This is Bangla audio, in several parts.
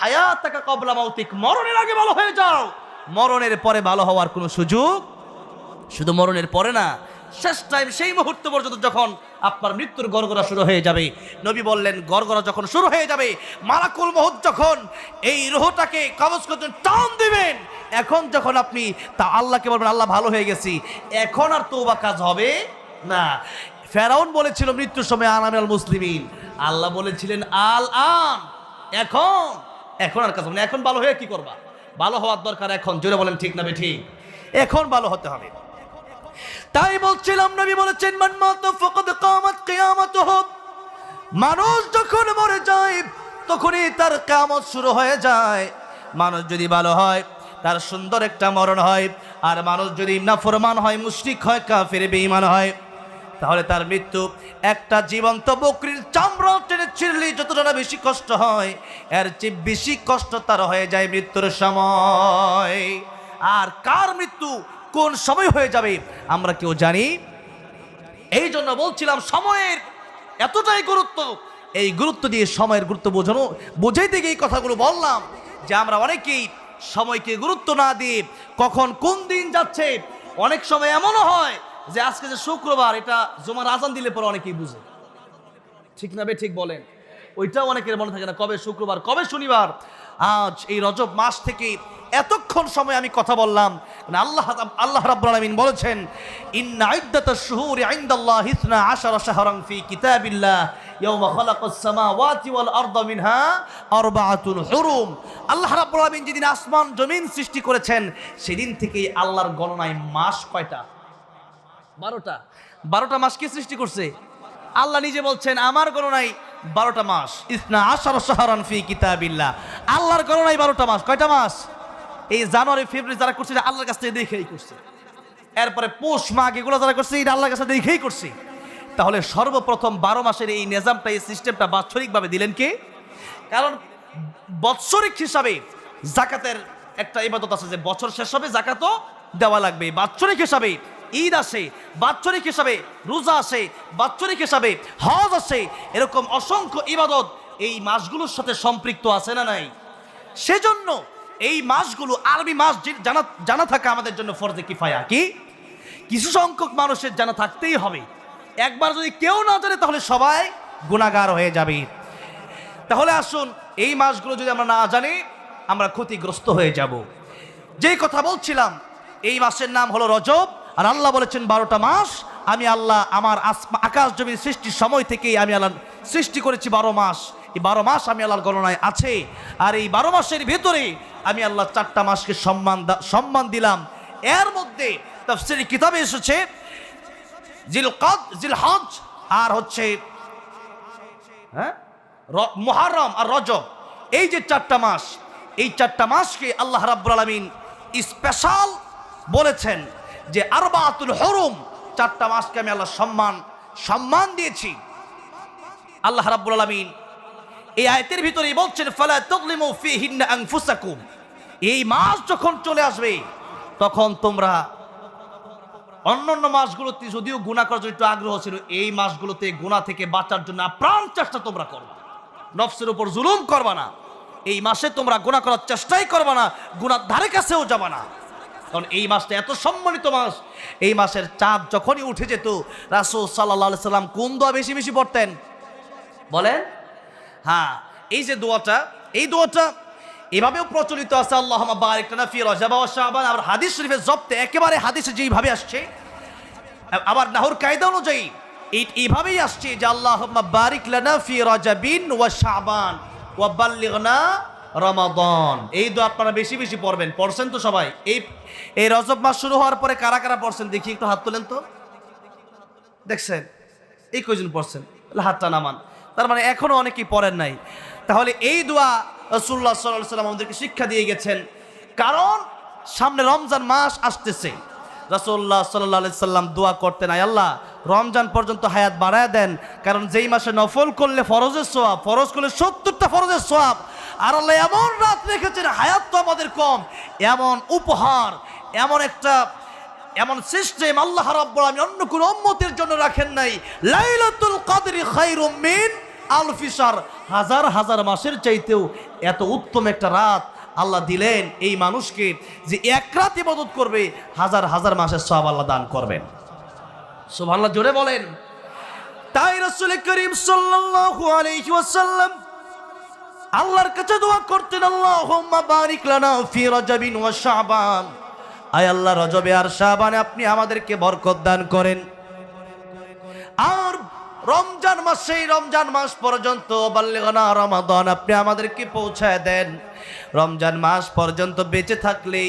হায়াত থাকা কবলা মৌতিক মরণের আগে ভালো হয়ে যাও। মরণের পরে ভালো হওয়ার কোনো সুযোগ? শুধু মরণের পরে না, শেষ টাইম সেই মুহূর্ত পর্যন্ত যখন আপনার মৃত্যুর গড়গড়া শুরু হয়ে যাবে, নবী বললেন, গড়গড়া যখন শুরু হয়ে যাবে, মালাকুল মহুত যখন এই রোহটাকে কবজ করতে টান দিবেন, এখন যখন আপনি, তা আল্লাহকে বলবেন, আল্লাহ, ভালো হয়ে গেছি, এখন আর তৌবা কাজ হবে না। ফেরাউন বলেছিল, মৃত্যুর সময় আনাম মুসলিমিন। আল্লাহ বলেছিলেন, আল আন, এখন। এখন আর কাজ হবে না। এখন ভালো হয়ে কি করবা? ভালো হওয়ার দরকার এখন। জোরে বলেন, ঠিক না ঠিক এখন ভালো হতে হবে। তাই বলছিলাম, নবী বলেছেন, মান মাত ফাকাদ কামাত কিয়ামাতুহু। মানুষ যখন মরে যায়, তখনই তার কিয়ামত শুরু হয়ে যায়। মানুষ যদি ভালো হয়, তার সুন্দর একটা মরণ হয়, আর মানুষ যদি নাফরমান হয়, মুশরিক হয়, কাফের বেঈমান হয় তাহলে তার মৃত্যু একটা জীবন্ত বকরির চামড়া টেনে ছিঁড়লে যতটা না বেশি কষ্ট হয়, এর চেয়ে বেশি কষ্ট তার হয়ে যায় মৃত্যুর সময়। আর কার মৃত্যু কোন সময় হয়ে যাবে, আমরা কেউ জানি। এই জন্য বলছিলাম সময়ের এতটাই গুরুত্ব। এই গুরুত্ব দিয়ে সময়ের গুরুত্ব বোঝানো, বোঝাইতে গিয়ে এই কথাগুলো বললাম যে আমরা অনেকেই সময়কে গুরুত্ব না দিয়ে কখন কোন দিন যাচ্ছে, অনেক সময় এমনও হয় যে আজকে যে শুক্রবার, এটা জমার আজান দিলে পরে অনেকেই বুঝে। ঠিক না ঠিক বলেন। ওইটাও অনেকের মনে থাকে না, কবে শুক্রবার, কবে শনিবার? আজ এই রজব মাস থেকে এতক্ষণ সময় আমি কথা বললাম মানে আল্লাহ আল্লাহ রাব্বুল আলামিন বলেছেন, ইন্না ইদ্দাতাশ শুহুরি ইনদাল্লাহ ইসনা আশারা শাহরান ফি কিতাবিল্লাহ ইয়াওমা খালাকাস সামাওয়াতি ওয়াল আরদা মিনহা হুরুম। আল্লাহ রাব্বুল আলামিন যেদিন আসমান, জমিন সৃষ্টি করেছেন, সেদিন থেকেই আল্লাহর গণনায় মাস কয়টা? বারোটা। বারোটা মাস কে সৃষ্টি করছে? আল্লাহ নিজে বলছেন, আমার গণনায় বারোটা মাস। ইসনা আশার সাহারান ফি কিতাবিল্লাহ। আল্লাহর গণনায় বারোটা মাস। কয়টা মাস? এই জানুয়ারি, ফেব্রুয়ারি যারা করছে, এটা আল্লাহর কাছ থেকে দেখেই করছে। এরপরে পৌষ মাঘ, এগুলো যারা করছে, এটা আল্লাহর কাছে দেখেই করছে। তাহলে সর্বপ্রথম বারো মাসের এই নিজামটা, এই সিস্টেমটা বাৎসরিকভাবে দিলেন কে? কারণ বৎসরিক হিসাবে জাকাতের একটা ইবাদত আছে যে বছর শেষ হবে, জাকাতও দেওয়া লাগবে। বাৎসরিক হিসাবে ঈদ আসে বাৎসরিক হিসাবে রোজা আসে বাৎসরিক হিসাবে হজ আসে এরকম অসংখ্য ইবাদত এই মাসগুলোর সাথে সম্পৃক্ত আছে না নাই? সেজন্য এই মাসগুলো আরবি মাস জানা জানা থাকা আমাদের জন্য ফরজে কিফায়া, কি? কিছু সংখ্যক মানুষের জানা থাকতেই হবে। একবার যদি কেউ না জানে, তাহলে সবাই গুণাগার হয়ে যাবে। তাহলে আসুন, এই মাসগুলো যদি আমরা না জানি, আমরা ক্ষতিগ্রস্ত হয়ে যাব। যেই কথা বলছিলাম, এই মাসের নাম হলো রজব। আর আল্লাহ বলেছেন বারোটা মাস আমি আল্লাহ আমার আকাশ জমির সৃষ্টির সময় থেকেই আমি আল্লাহ সৃষ্টি করেছি বারো মাস। এই বারো মাস আমি আল্লাহর গণনায় আছে। আর এই বারো মাসের ভেতরে আমি আল্লাহ চারটা মাসকে সম্মান সম্মান দিলাম। এর মধ্যে তাফসিরি কিতাবে এসেছে জিল কদ জিল হজ আর হচ্ছে হ্যাঁ? মুহাররম আর রজব। এই যে চারটা মাস, এই চারটা মাসকে আল্লাহ রাব্বুল আলামিন স্পেশাল বলেছেন। যে আরবাতুল হরুম, চারটা মাসকে আমি আল্লাহ সম্মান সম্মান দিয়েছি। আল্লাহ রাব্বুল আলামিন এই আয়াতের ভিতরেই বলছেন, ফালা তাগলিমু ফিহিন্না আনফুসাকুম। এই মাস যখন চলে আসবে, তখন তোমরা অন্য অন্যান্য মাসগুলোতে যদিও গুণা করার জন্য একটু আগ্রহ ছিল, এই মাসগুলোতে গুণা থেকে বাঁচার জন্য প্রাণ চেষ্টা তোমরা করো। নফসের উপর জুলুম করবা না। এই মাসে তোমরা গুণা করার চেষ্টাই করবা না গুণার ধারে কাছেও যাবা না। কারণ এই মাসটা এত সম্মানিত মাস। এই মাসের চাঁদ যখনই উঠে যেত, রাসূল সাল্লাহ সাল্লাম কোন দোয়া বেশি বেশি পড়তেন? বলেন? হ্যাঁ এই যে দোয়াটা, এই দোয়াটা এভাবেও প্রচলিত আছে আল্লাহ আর হাদিস শরীফের জব্দে একেবারে হাদিসে যেইভাবে আসছে, আবার নাহুর কায়দা অনুযায়ী এই, এইভাবেই আসছে যে আল্লাহ বারিক লানা ফি রজাবিন ওয়া শাবান। ওয়া বাল্লিগনা রমাদান। এই দোয়া আপনারা বেশি বেশি পড়বেন। পড়ছেন তো সবাই? এই এই রজব মাস শুরু হওয়ার পরে কারা কারা পড়ছেন? দেখি, একটু হাত তোলেন তো। দেখছেন? এই কয়জন পড়ছেন? হাতটা নামান তার মানে এখনও অনেকেই পড়েন নাই। তাহলে এই দোয়া রসুল্লাহ সাল্লাহ সাল্লাম আমাদেরকে শিক্ষা দিয়ে গেছেন। কারণ সামনে রমজান মাস আসতেছে। রসুল্লাহ সাল্লাহ সাল্লাম দোয়া করতেন, আয় আল্লাহ, রমজান পর্যন্ত হায়াত বাড়ায় দেন। কারণ যেই মাসে নফল করলে ফরজের সোয়াব ফরজ করলে সত্তরটা ফরজের সোয়াব আর আল্লাহ এমন রাত রেখেছেন, হায়াত তো আমাদের কম। এমন উপহার, এমন একটা, এমন সিস্টেম আল্লাহ রাব্বুল আলামিন অন্য কোন উম্মতের জন্য রাখেন নাই। লাইলাতুল কদরি খায়রুম মিন আলফিসার হাজার হাজার মাসের চাইতেও এত উত্তম একটা রাত আল্লাহ দিলেন এই মানুষকে যে এক রাত ইবাদত করবে, হাজার হাজার মাসের সব আল্লাহ দান করবেন। সুবহানাল্লাহ, জোরে বলেন। তাই রাসূল করিম সাল্লাল্লাহু আলাইহি ওয়াসাল্লাম আল্লাহর কাছে দোয়া করতেন, আল্লাহুম্মা বারিক লানা ফি রজবিন ওয়া শাবান। আয় আল্লাহ, রজবে আর শাবানে আপনি আমাদেরকে বরকত দান করেন। আর রমজান মাস, সেই রমজান মাস পর্যন্ত বাল্যগনা রমাদান, আপনি আমাদেরকে পৌঁছায় দেন। রমজান মাস পর্যন্ত বেঁচে থাকলে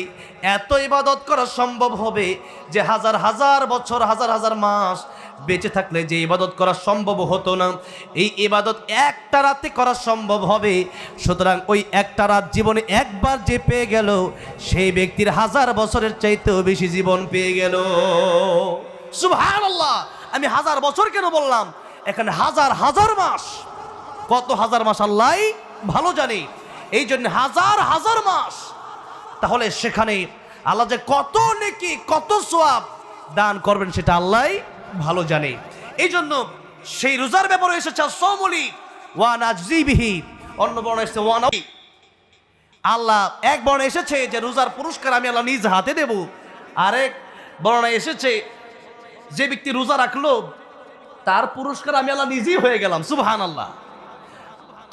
এত ইবাদত করা সম্ভব হবে যে হাজার হাজার বছর, হাজার হাজার মাস বেঁচে থাকলে যে ইবাদত করা সম্ভব হতো না, এই ইবাদত একটা রাতে করা সম্ভব হবে। সুতরাং ওই একটা রাত জীবনে একবার যে পেয়ে গেল, সেই ব্যক্তির হাজার বছরের চাইতেও বেশি জীবন পেয়ে গেল। সুবহানাল্লাহ! আমি হাজার বছর কেন বললাম? এখানে হাজার হাজার মাস। কত হাজার মাস আল্লাহ ভালো জানে। এই জন্য হাজার হাজার মাস। তাহলে সেখানে আল্লাহ যে কত নেকি, কত সোয়াব দান করবেন সেটা আল্লাহ ভালো জানে। এই জন্য সেই রোজার ব্যাপারে এসেছে সমলি, ওয়ান আজিবিহি অন্য বর্ণ এসেছে ওয়ান আল্লাহ এক বর্ণ এসেছে যে রোজার পুরস্কার আমি আল্লাহ নিজ হাতে দেব। আরেক বর্ণায় এসেছে যে ব্যক্তি রোজা রাখল, তার পুরস্কার আমি আল্লাহ নিজেই হয়ে গেলাম সুবহান আল্লাহ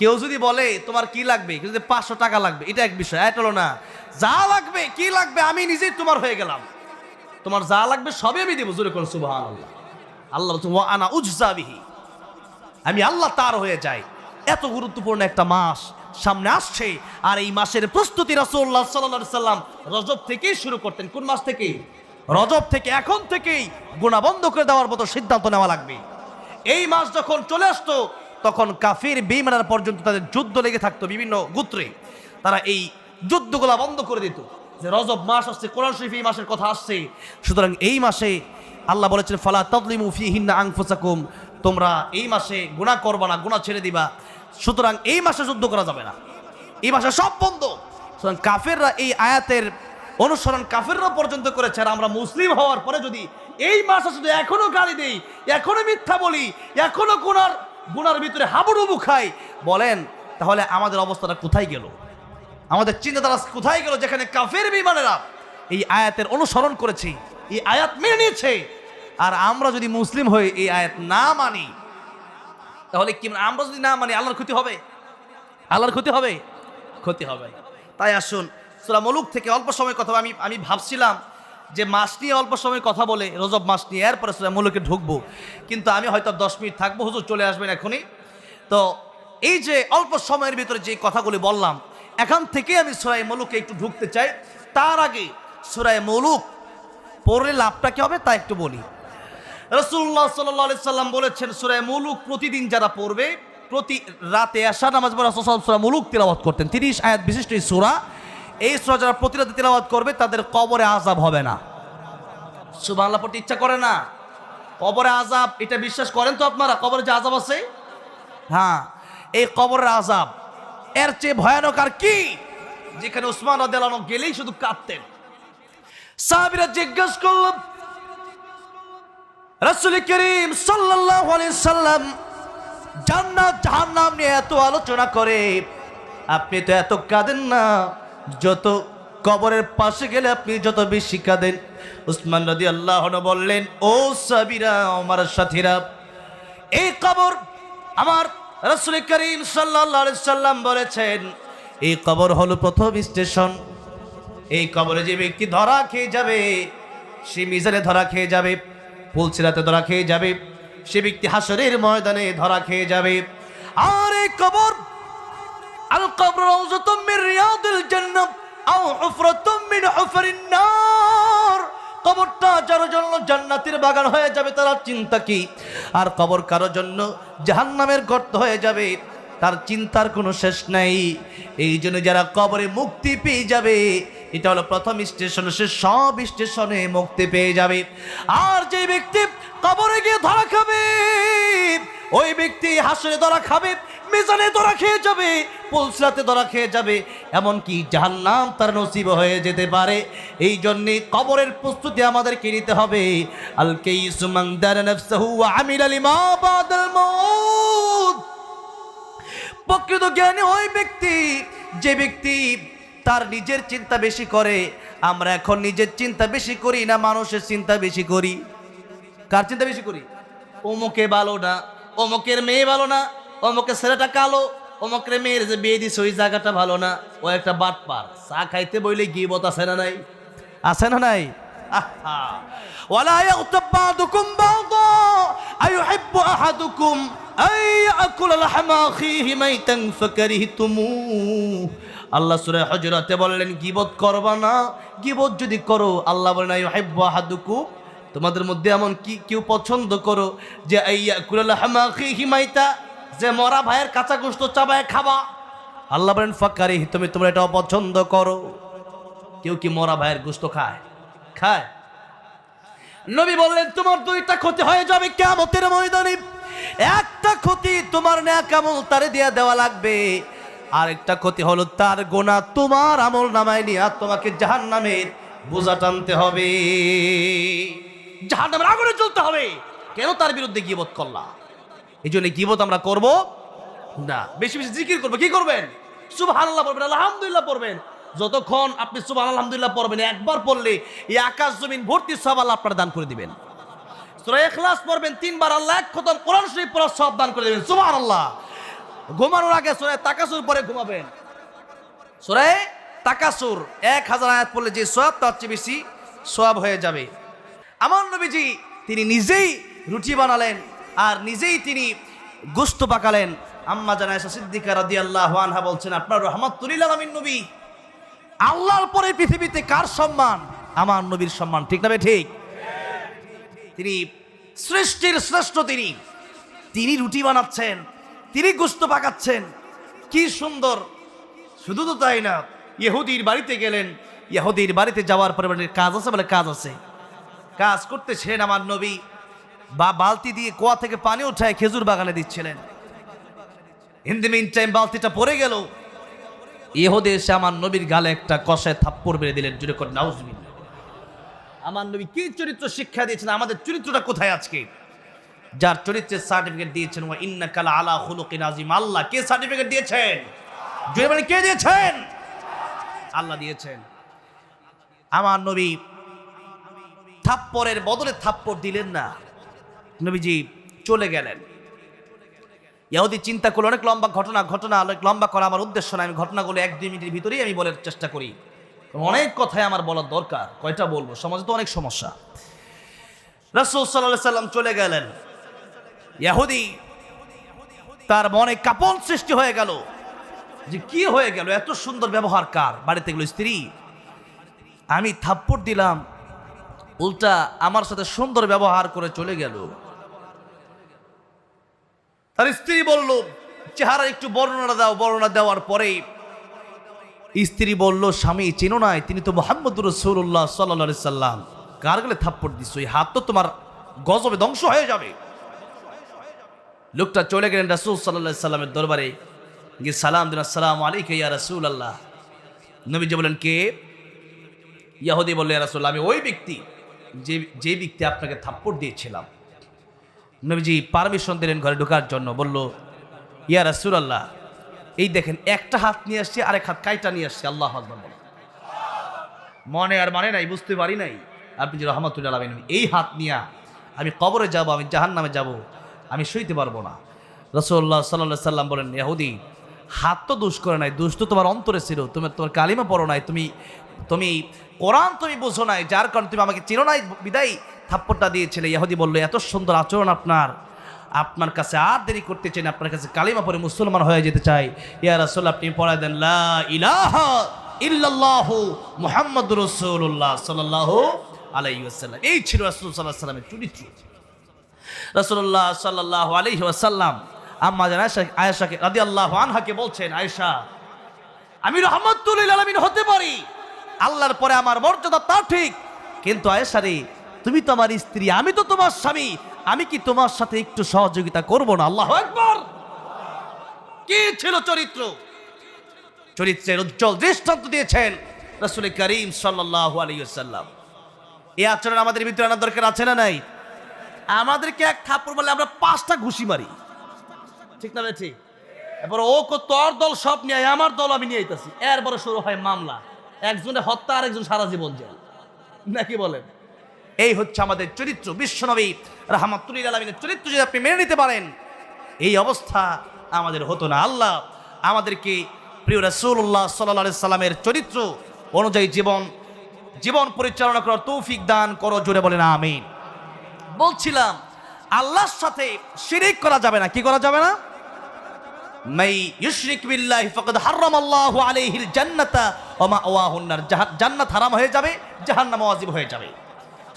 কেউ যদি বলে, তোমার কি লাগবে? কেউ যদি পাঁচশো টাকা লাগবে, এটা এক বিষয়, এটা হলো না। যা লাগবে, কি লাগবে, আমি নিজেই তোমার হয়ে গেলাম। তোমার যা লাগবে, সবই আমি দেবো, জোরে কোন সুবহান আল্লাহ আল্লাহ বলছেন, ওয়া আনা উজজাবিহি আমি আল্লাহ তার হয়ে যাই। এত গুরুত্বপূর্ণ একটা মাস সামনে আসছে আর এই মাসের প্রস্তুতি রাসূলুল্লাহ সাল্লাল্লাহু সাল্লাম রজব থেকেই শুরু করতেন। কোন মাস থেকে রজব থেকে এখন থেকেই গুণা বন্ধ করে দেওয়ার মতো সিদ্ধান্ত নেওয়া লাগবে। এই মাস যখন চলে আসতো তখন কাফির বেইমানার পর্যন্ত তাদের যুদ্ধ লেগে থাকতো বিভিন্ন গোত্রে। তারা এই যুদ্ধগুলা বন্ধ করে দিত। যে রজব মাস আসছে কোরআন শরীফ এই মাসের কথা আসছে। সুতরাং এই মাসে আল্লাহ বলেছেন, ফালা তদলিমু ফিহিন্না আংফুসাকুম তোমরা এই মাসে গুনাহ করবা না, গুনাহ ছেড়ে দিবা। সুতরাং এই মাসে যুদ্ধ করা যাবে না। এই মাসে সব বন্ধ। সুতরাং কাফেররা এই আয়াতের অনুসরণ কাফেররা পর্যন্ত করেছে। আর আমরা মুসলিম হওয়ার পরে যদি এই মাসে শুধু এখনও গালি দেই, এখনও মিথ্যা বলি, এখনও গুনার গুনার ভিতরে হাবুডুবু খাই, বলেন, তাহলে আমাদের অবস্থাটা কোথায় গেল? আমাদের চিন্তাধারা কোথায় গেল? যেখানে কাফের বিমানেরা এই আয়াতের অনুসরণ করেছে, এই আয়াত মেনে নিয়েছে আর আমরা যদি মুসলিম হয়ে এই আয়াত না মানি, তাহলে কি আমরা যদি না মানি, আল্লাহর ক্ষতি হবে? আল্লাহর ক্ষতি হবে? ক্ষতি হবে। তাই আসুন, সুরা মলুক থেকে অল্প সময় কথা আমি আমি ভাবছিলাম যে মাস নিয়ে অল্প সময় কথা বলে, রজব মাস নিয়ে, এরপরে সুরা মলুকে ঢুকবো। কিন্তু আমি হয়তো দশ মিনিট থাকব, হুজুর চলে আসবেন এখনই। তো এই যে অল্প সময়ের ভিতরে যে কথাগুলি বললাম, এখান থেকে আমি সুরাই মলুকে একটু ঢুকতে চাই। তার আগে সুরাই মলুক পড়লে লাভটা কি হবে তা একটু বলি। রসুল্লাহ সাল্লাহ সাল্লাম বলেছেন সুরায় মুলুক প্রতিদিন যারা পড়বে, প্রতি রাতে আশা নামাজ সুরা মুলুক তিলাবাত করতেন। তিরিশ আয়াত বিশিষ্ট এই সুরা এই সুরা যারা প্রতি রাতে তিলাবাত করবে, তাদের কবরে আজাব হবে না। সুবাংলা পড়তে ইচ্ছা করে না? কবরে আজাব এটা বিশ্বাস করেন তো আপনারা? কবরে যে আজাব আছে? হ্যাঁ এই কবরের আজাব এর চেয়ে ভয়ানক আর কি? যেখানে উসমান গেলেই শুধু কাঁদতেন। সাহাবিরা জিজ্ঞেস করলাম রাসূল করিম সাল্লাম জান্নাত জাহান্নাম নিয়ে এত আলোচনা করে। আপনি তো এত কাঁদেন না, যত কবরের পাশে গেলে আপনি যত বেশি কাঁদেন। উসমান রাদি আল্লাহ বললেন, ও সাবিরা, আমার সাথীরা, এই কবর আমার রাসূল করিম সাল্লাল্লাহু সাল্লাম বলেছেন, এই কবর হলো প্রথম স্টেশন। এই কবরে যে ব্যক্তি ধরা খেয়ে যাবে, সে মিজানে ধরা খেয়ে যাবে। পুলসিরাতে ধরা খেয়ে যাবে। সে ব্যক্তি হাসরের ময়দানে ধরা খেয়ে যাবে। আর এই কবর, আল কবর রাউজাতুম মিন রিয়াদিল জান্নাহ, আও হুফরাতুম মিন হুফরিন নার। কবরটা যার জন্য জান্নাতের বাগান হয়ে যাবে তারা চিন্তা কি? আর কবর কারোর জন্য জাহান্নামের গর্ত হয়ে যাবে, তার চিন্তার কোনো শেষ নাই। এই জন্য যারা কবরে মুক্তি পেয়ে যাবে এটা হলো প্রথম স্টেশন, সে সব স্টেশনে মুক্তি পেয়ে যাবে। আর যে ব্যক্তি কবরে গিয়ে ধরা খাবে, ওই ব্যক্তি হাসরে ধরা খাবে, মিজানে ধরা খেয়ে যাবে, পুলসরাতে ধরা খেয়ে যাবে। এমনকি জাহান্নাম তার নসিব হয়ে যেতে পারে। এই জন্যে কবরের প্রস্তুতি আমাদেরকে নিতে হবে। আল কাইসু দারা নাফসাহু ওয়া আমিলা বাদাল প্রকৃত জ্ঞানী ওই ব্যক্তি, যে ব্যক্তি তার নিজের চিন্তা বেশি করে। আমরা এখন নিজের চিন্তা বেশি করি না, মানুষের চিন্তা বেশি করি? কার চিন্তা বেশি করি? অমুকে ভালো না, অমুকের মেয়ে ভালো না, অমুকের ছেলেটা কালো, অমুকের মেয়ের যে বিয়ে দিছে, ওই জায়গাটা ভালো না, ও একটা বাট পার। চা খাইতে বইলে গিবত আছে না নাই? আছে না নাই? আহা। আল্লাহ সূরা হজরতে বললেন, গিবত করবা না। গিবত যদি করো, আল্লাহ বলেন আইয়ুহিব্বু আহাদুকুম। তোমাদের মধ্যে এমন কি কেউ পছন্দ করো যে হিমাইতা যে, মরা ভাইয়ের কাঁচা গোস্ত চাবায় খাবা। আল্লাহ বলেন ফাকারি তুমি তোমরা এটা অপছন্দ করো। কেউ কি মরা ভাইয়ের গোস্ত খায়? খায়। নবী বললেন, তোমার দুইটা ক্ষতি হয়ে যাবে কেমতের ময়দানে। একটা ক্ষতি তোমার ন্যাক আমল তারে দিয়ে দেওয়া লাগবে। আরেকটা ক্ষতি হলো তার গোনা তোমার আমল নামায় নিয়ে তোমাকে জাহান নামের বোঝা টানতে হবে। জাহান নামের আগুনে চলতে হবে। কেন তার বিরুদ্ধে গিবত করলা? এই জন্য গিবত আমরা করব? না, বেশি বেশি জিকির করব। কি করবেন? সুবহানাল্লাহ পড়বেন, আলহামদুলিল্লাহ পড়বেন। যতক্ষণ আপনি সুবহান আলহামদুলিল্লাহ পড়বেন, একবার পড়লে এই আকাশ জমিন ভর্তি সব আল্লাহ আপনার দান করে দিবেন। সূরা ইখলাস পড়বেন, তিনবার আল্লাহ এক খতম কোরআন শরীফ পড়ার সব দান করে দিবেন। সুবহানাল্লাহ। ঘুমানোর আগে সূরা তাকাসুর পরে ঘুমাবেন। সূরা তাকাসুর, এক হাজার আয়াত পড়লে যে সওয়াব, তার চেয়ে বেশি সওয়াব হয়ে যাবে। আমার নবীজি, তিনি নিজেই রুটি বানালেন আর নিজেই তিনি গোস্ত পাকালেন। আম্মা জানায়সা সিদ্দিকা রাদিয়াল্লাহু আনহা বলছেন, আপনার রহমাতুল্লিল আলামিন নবী। আল্লাহর পরে পৃথিবীতে কার সম্মান? আমার নবীর সম্মান, ঠিক না ঠিক। তিনি সৃষ্টির শ্রেষ্ঠ তিনি। তিনি রুটি বানাচ্ছেন। তিনি গুস্ত পাকাচ্ছেন। কি সুন্দর। শুধু তো তাই না ইহুদির বাড়িতে গেলেন। ইহুদির বাড়িতে যাওয়ার পরে বলেন, কাজ আছে? বলে কাজ আছে। কাজ করতেছিলেন আমার নবী। বা বালতি দিয়ে কুয়া থেকে পানি উঠায় খেজুর বাগানে দিচ্ছিলেন। ইন দি মিন টাইম বালতিটা পড়ে গেল। ইহুদি এসে আমার নবীর গালে একটা কষায় থাপ্পড় মেরে দিলেন। জুড়ে করে নাউজবিল্লাহ। আমার নবী কি চরিত্র শিক্ষা দিয়েছেন? আমাদের চরিত্রটা কোথায় আজকে? যার চরিত্রের সার্টিফিকেট দিয়েছেন, ওয়া ইন্না কালা আলা খুলুকিন আজিম আল্লাহ কে সার্টিফিকেট দিয়েছেন? মানে কে দিয়েছেন? আল্লাহ দিয়েছেন। আমার নবী থাপ্পড়ের বদলে থাপ্পড় দিলেন না। নবীজি চলে গেলেন। ইহুদি চিন্তা করল অনেক লম্বা ঘটনা ঘটনা, অনেক লম্বা করা আমার উদ্দেশ্য না আমি ঘটনাগুলো এক দুই মিনিটের ভিতরেই আমি বলার চেষ্টা করি। অনেক কথাই আমার বলার দরকার। কয়টা বলব? সমাজে তো অনেক সমস্যা। রসুল সাল্লাহ সাল্লাম চলে গেলেন। ইহুদি তার মনে কাপন সৃষ্টি হয়ে গেল। যে কি হয়ে গেল? এত সুন্দর ব্যবহার কার? বাড়িতে গেল স্ত্রী। আমি থাপ্পড় দিলাম, উল্টা আমার সাথে সুন্দর ব্যবহার করে চলে গেল। তার স্ত্রী বলল, চেহারা একটু বর্ণনা দাও। বর্ণনা দেওয়ার পরে স্ত্রী বলল, স্বামী, চেনো নাই, তিনি তো মোহাম্মদ রসুল্লাহ সাল্লা সাল্লাম। কার গেলে থাপ্পড় দিচ্ছ এই হাত তো তোমার গজবে ধ্বংস হয়ে যাবে। লোকটা চলে গেলেন রাসুল সাল্লাহ সাল্লামের দরবারে। গিয়ে সালাম দিন আসসালাম আলাইকে ইয়া রাসুল আল্লাহ নবীজি বলেন কে? ইয়াহুদি বললে ইয়া রাসুল আমি ওই ব্যক্তি যে যে ব্যক্তি আপনাকে থাপ্পড় দিয়েছিলাম। নবীজি পারমিশন দিলেন ঘরে ঢোকার জন্য, বলল, ইয়া রাসুল আল্লাহ এই দেখেন, একটা হাত নিয়ে আসছে, আরেক হাত কাইটা নিয়ে আসছে, আল্লাহ আকবার বলেন। মনে আর মানে নাই, বুঝতে পারি নাই। আপনি যে রহমতুল্লাহ আলমিন, এই হাত নিয়া আমি কবরে যাব, আমি জাহান নামে যাব আমি সইতে পারব না। রসল্লাহ সাল্লাহ সাল্লাম বলেন, ইয়াহুদি, হাত তো দুষ করে নাই, দোষ তো তোমার অন্তরে ছিল, তুমি তোমার কালিমা পড়ো নাই, তুমি তুমি কোরআন তুমি বোঝো নাই, যার কারণে তুমি আমাকে চিনো নাই, বিদায় থাপ্পড়টা দিয়েছিলে। ইয়াহুদি বলল, এত সুন্দর আচরণ আপনার। আপনার কাছে আর দেরি করতে চাই না, আপনার কাছে কালিমা পরে মুসলমান হয়ে যেতে চাই। ইয়া রাসূল আপনি পড়ায় দেন, লা ইলাহা ইল্লাল্লাহু মুহাম্মাদুর রাসূলুল্লাহ সাল্লাল্লাহু এই ছিল রাসূল সাল্লাল্লাহু আলাইহি ওয়াসাল্লামের চরিত্র। রাসূলুল্লাহ সাল্লাল্লাহু আলাইহি ওয়াসাল্লাম, আম্মা জান আয়েশা, আয়েশাকে আল্লাহ আনহাকে বলছেন, আয়েশা, আমি রহমতুল আলামিন হতে পারি, আল্লাহর পরে আমার মর্যাদা তা ঠিক, কিন্তু আয়েশা রে, তুমি তো আমার স্ত্রী, আমি তো তোমার স্বামী, আমি কি তোমার সাথে একটু সহযোগিতা করব না? আল্লাহ একবার কি ছিল চরিত্র? চরিত্রের উজ্জ্বল দৃষ্টান্ত দিয়েছেন রসুল করিম সাল্লাহ আলাইসাল্লাম এই আচরণ আমাদের ভিতরে আনার দরকার আছে না নাই? আমাদেরকে এক থাপ্পড় বলে আমরা পাঁচটা ঘুষি মারি। ঠিক না ঠিক? এরপর ও তোর দল সব নিয়ে আমার দল আমি নিয়ে আইতাছি। এরপরে শুরু হয় মামলা। একজনে হত্যা আর একজন সারা জীবন জেল। নাকি বলেন? এই হচ্ছে আমাদের চরিত্র। বিশ্বনবী রহমাতুল্লিল আলমিনের চরিত্র যদি আপনি মেনে নিতে পারেন, এই অবস্থা আমাদের হতো না। আল্লাহ আমাদেরকে প্রিয় রাসূলুল্লাহ সাল্লাহ সাল্লামের চরিত্র অনুযায়ী জীবন জীবন পরিচালনা করার তৌফিক দান করো, জোরে বলেন, আমিন। বলছিলাম, আল্লাহর সাথে শিরিক করা যাবে না, কি করা যাবে না? জান্নাতা ওয়া জান্নাত হারাম হয়ে যাবে, জাহান্নাম ওয়াজিব হয়ে যাবে।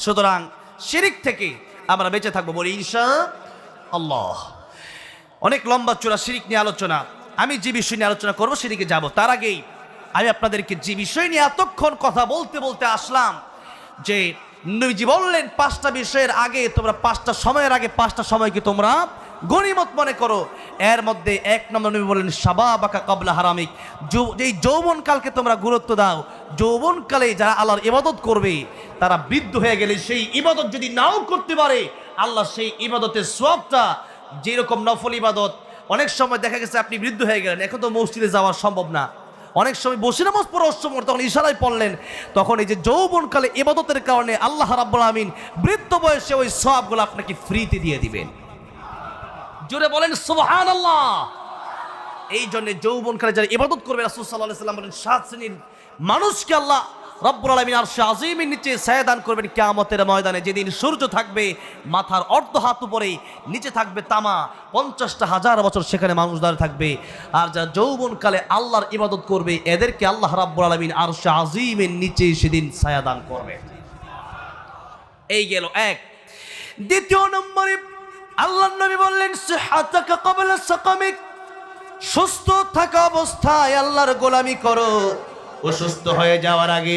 সুতরাং শিরিক থেকে আমরা বেঁচে থাকব আল্লাহ অনেক লম্বা শিরিক নিয়ে আলোচনা, আমি যে বিষয় নিয়ে আলোচনা করব সেদিকে যাব। তার আগেই আমি আপনাদেরকে যে বিষয় নিয়ে এতক্ষণ কথা বলতে বলতে আসলাম যে নবীজি বললেন, পাঁচটা বিষয়ের আগে তোমরা পাঁচটা সময়ের আগে পাঁচটা সময়কে তোমরা গণিমত মনে করো? এর মধ্যে এক নম্বর নবী বললেন, সাবাবাকা কাবলা হারামিক। এই যৌবনকালকে তোমরা গুরুত্ব দাও, যৌবনকালে যারা আল্লাহর ইবাদত করবে, তারা বৃদ্ধ হয়ে গেলে সেই ইবাদত যদি নাও করতে পারে, আল্লাহ সেই ইবাদতের সবটা যেরকম নফল ইবাদত, অনেক সময় দেখা গেছে আপনি বৃদ্ধ হয়ে গেলেন, এখন তো মসজিদে যাওয়া সম্ভব না। অনেক সময় বসে নামাজ পড়া অসময় তখন ইশারায় পড়লেন। তখন এই যে যৌবনকালে ইবাদতের কারণে আল্লাহ রাব্বুল আমিন বৃদ্ধ বয়সে ওই সবগুলো আপনাকে ফ্রিতে দিয়ে দিবেন। জোরে বলেন সুবহান আল্লাহ এই জন্য যৌবনকালে যারা ইবাদত করবে, রাসূল আলাইহি সাল্লাম বলেন, সাত শ্রেণির মানুষকে আল্লাহ রব্বুল আলামিন আর আজিমের নিচে সায়দান করবেন কিয়ামতের ময়দানে। যেদিন সূর্য থাকবে, মাথার অর্ধ হাত উপরে নিচে থাকবে তামা। পঞ্চাশটা হাজার বছর সেখানে মানুষ দাঁড়িয়ে থাকবে। আর যারা যৌবনকালে আল্লাহর ইবাদত করবে, এদেরকে আল্লাহ রাব্বুল আলামিন আর আজিমের নিচে সেদিন ছায়াদান করবে। এই গেল এক। দ্বিতীয় নম্বরে আল্লাহ নবী বললেন সুস্থ থাকা অবস্থায় আল্লাহর গোলামি করো। অসুস্থ হয়ে যাওয়ার আগে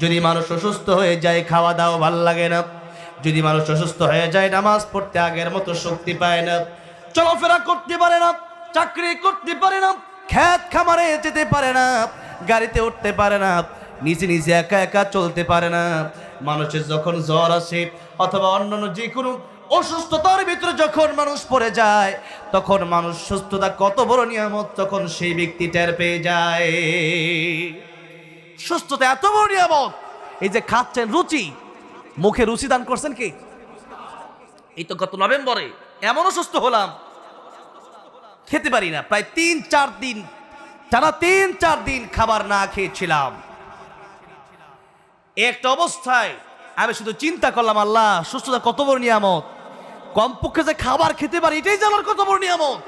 যদি মানুষ অসুস্থ হয়ে যায় খাওয়া দাওয়া ভালো লাগে না। যদি মানুষ অসুস্থ হয়ে যায়, নামাজ পড়তে আগের মতো শক্তি পায় না। চলাফেরা করতে পারে না, চাকরি করতে পারে না খ্যাত খামারে যেতে পারে না, গাড়িতে উঠতে পারে না, নিজে নিজে একা একা চলতে পারে না। মানুষের যখন জ্বর আসে অথবা অন্যান্য যে কোনো অসুস্থতার ভিতরে যখন মানুষ পড়ে যায়, তখন মানুষ সুস্থতা কত বড় নিয়ামত, তখন সেই ব্যক্তি টের পেয়ে যায়। সুস্থতা এত বড় নিয়ামত। এই যে খাচ্ছেন রুচি, মুখে রুচি দান করছেন কি? এই তো গত নভেম্বরে এমন অসুস্থ হলাম। খেতে পারি না, প্রায় তিন চার দিন, টানা তিন চার দিন খাবার না খেয়েছিলাম। একটা অবস্থায় আমি শুধু চিন্তা করলাম, আল্লাহ, সুস্থতা কত বড় নিয়ামত। কমপক্ষে যে খাবার খেতে পারি, এটাই যে আমার কত বড় নিয়ামত।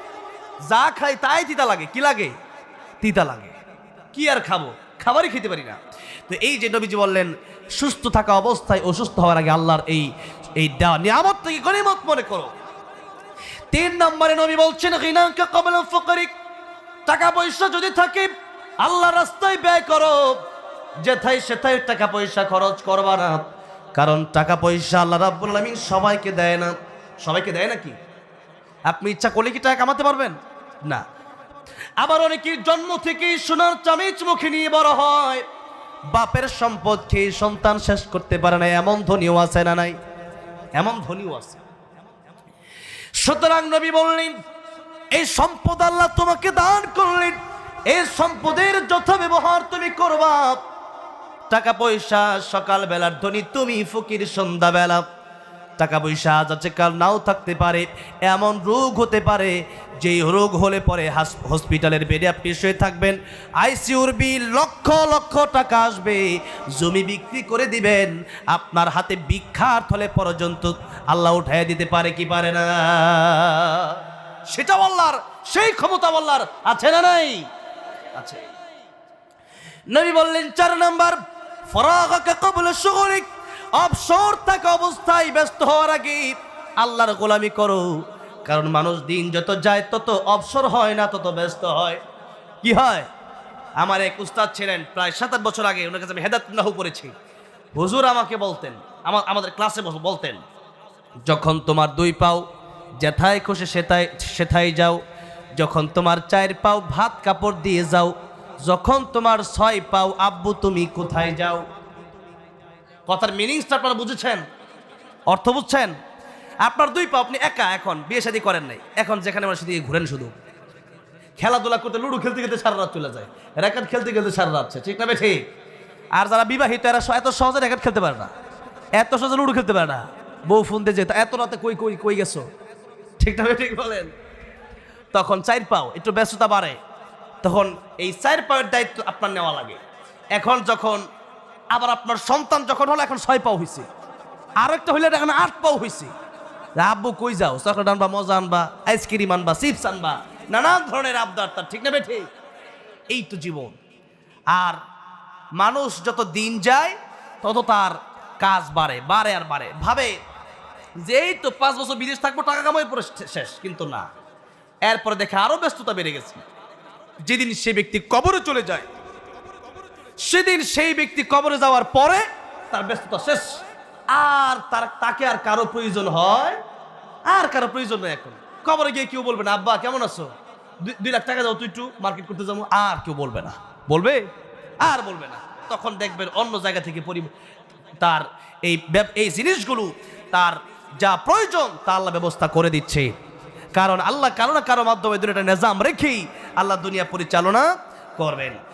যা খাই তাই তিতা লাগে, কি লাগে? তিতা লাগে। কি আর খাব? খাবারই খেতে পারি না। তো এই যে নবীজি বললেন, সুস্থ থাকা অবস্থায় অসুস্থ হওয়ার আগে আল্লাহর এই এই দেওয়া নিয়ামত থেকে গণিমত মনে করো। তিন নম্বরে নবী বলছেন টাকা পয়সা যদি থাকে আল্লাহ রাস্তায় ব্যয় করো। যেথায় সেথায় টাকা পয়সা খরচ করবা না। কারণ টাকা পয়সা আল্লাহ রাব্বুল আলামিন সবাইকে দেয় না। সবাইকে দেয় নাকি? আপনি ইচ্ছা করলে কি টাকা কামাতে পারবেন? না। আবার অনেকে জন্ম থেকেই সোনার চামিচ মুখে নিয়ে বড় হয়। বাপের সম্পদ খেয়ে সন্তান শেষ করতে পারে না, এমন ধনীও আছে না নাই? এমন ধনীও আছে। সুতরাং নবী বললেন, এই সম্পদ আল্লাহ তোমাকে দান করলেন। এই সম্পদের যথা ব্যবহার তুমি করবা। টাকা পয়সা সকাল বেলার ধনী তুমি, ফকির সন্ধ্যা বেলা টাকা পয়সা আছে কাল নাও থাকতে পারে, এমন রোগ হতে পারে, যেই রোগ হলে পরে হাস- হসপিটালের বেডে আপনি শুয়ে থাকবেন। আইসিউর বিল লক্ষ লক্ষ টাকা আসবে, জমি বিক্রি করে দিবেন, আপনার হাতে বিখ্যাত হলে পর্যন্ত আল্লাহ উঠাই দিতে পারে কি পারে না? সেটা বললার সেই ক্ষমতা বললার আছে না নাই? আছে। নবী বললেন, চার নাম্বার, ফরাগাকা ক্বাবলা শুগরিক অবসর থাকা অবস্থায় ব্যস্ত হওয়ার আগে আল্লাহর গোলামি করো। কারণ মানুষ দিন যত যায় তত অবসর হয় না, তত ব্যস্ত হয়। কি হয়? আমার এক উস্তাদ ছিলেন, প্রায় সাত আট বছর আগে, ওনার কাছে আমি হেদাতুল্লাহ করেছি হুজুর আমাকে বলতেন আমার আমাদের ক্লাসে বলতেন, যখন তোমার দুই পাও যেথায় খুশি সেথায় সেথায় যাও। যখন তোমার চার পাও ভাত কাপড় দিয়ে যাও। যখন তোমার ছয় পাও আব্বু তুমি কোথায় যাও? কথার মিনিংসটা আপনারা বুঝেছেন? অর্থ বুঝছেন? আপনার দুই পা, আপনি একা এখন, বিয়ে শাদী করেন নাই। এখন যেখানে আমার সেদিকে ঘুরেন শুধু। খেলাধুলা করতে, লুডো খেলতে খেলতে সারা রাত চলে যায়। র্যাকেট খেলতে খেলতে সারা রাত ঠিক না বেঠে? আর যারা বিবাহিত, এরা এত সহজে র্যাকেট খেলতে পারে না। এত সহজে লুডো খেলতে পারে না। বউ ফোন দিয়ে যেত, এত রাতে কই কই কই গেছো? ঠিক না ঠিক বলেন? তখন চার পাও, একটু ব্যস্ততা বাড়ে। তখন এই চার পাওয়ের দায়িত্ব আপনার নেওয়া লাগে। এখন যখন আবার আপনার সন্তান যখন হলো, এখন ছয় পাও হয়েছে আর একটা হইলে এখন আট পাও হয়েছে আব্বু, কই যাও? চকলেট আনবা, মজা আনবা, আইসক্রিম আনবা, চিপস আনবা। নানান ধরনের আবদার তার, ঠিক না বেঠে? এই তো জীবন। আর মানুষ যত দিন যায়, তত তার কাজ বাড়ে বাড়ে আর বাড়ে। ভাবে যে এই তো পাঁচ বছর বিদেশ থাকব, টাকা কামাই পরে শেষ, কিন্তু না। এরপরে দেখে আরও ব্যস্ততা বেড়ে গেছে। যেদিন সে ব্যক্তি কবরে চলে যায় সেদিন সেই ব্যক্তি কবরে যাওয়ার পরে তার ব্যস্ততা শেষ। আর তার, তাকে আর কারও প্রয়োজন হয়? আর কারও প্রয়োজন নেই এখন। কবরে গিয়ে কেউ বলবে না, আব্বা, কেমন আছো? দুই- লাখ টাকা দাও তুই একটু, মার্কেট করতে যাব। আর কেউ বলবে না। বলবে? আর বলবে না। তখন দেখবেন অন্য জায়গা থেকে পরি, তার এই এই জিনিসগুলো তার যা প্রয়োজন, তা আল্লাহ ব্যবস্থা করে দিচ্ছে। কারণ আল্লাহ কারও না কারও মাধ্যমে দুনিয়াটা নিজাম রেখেই আল্লাহ দুনিয়া পরিচালনা করবেন।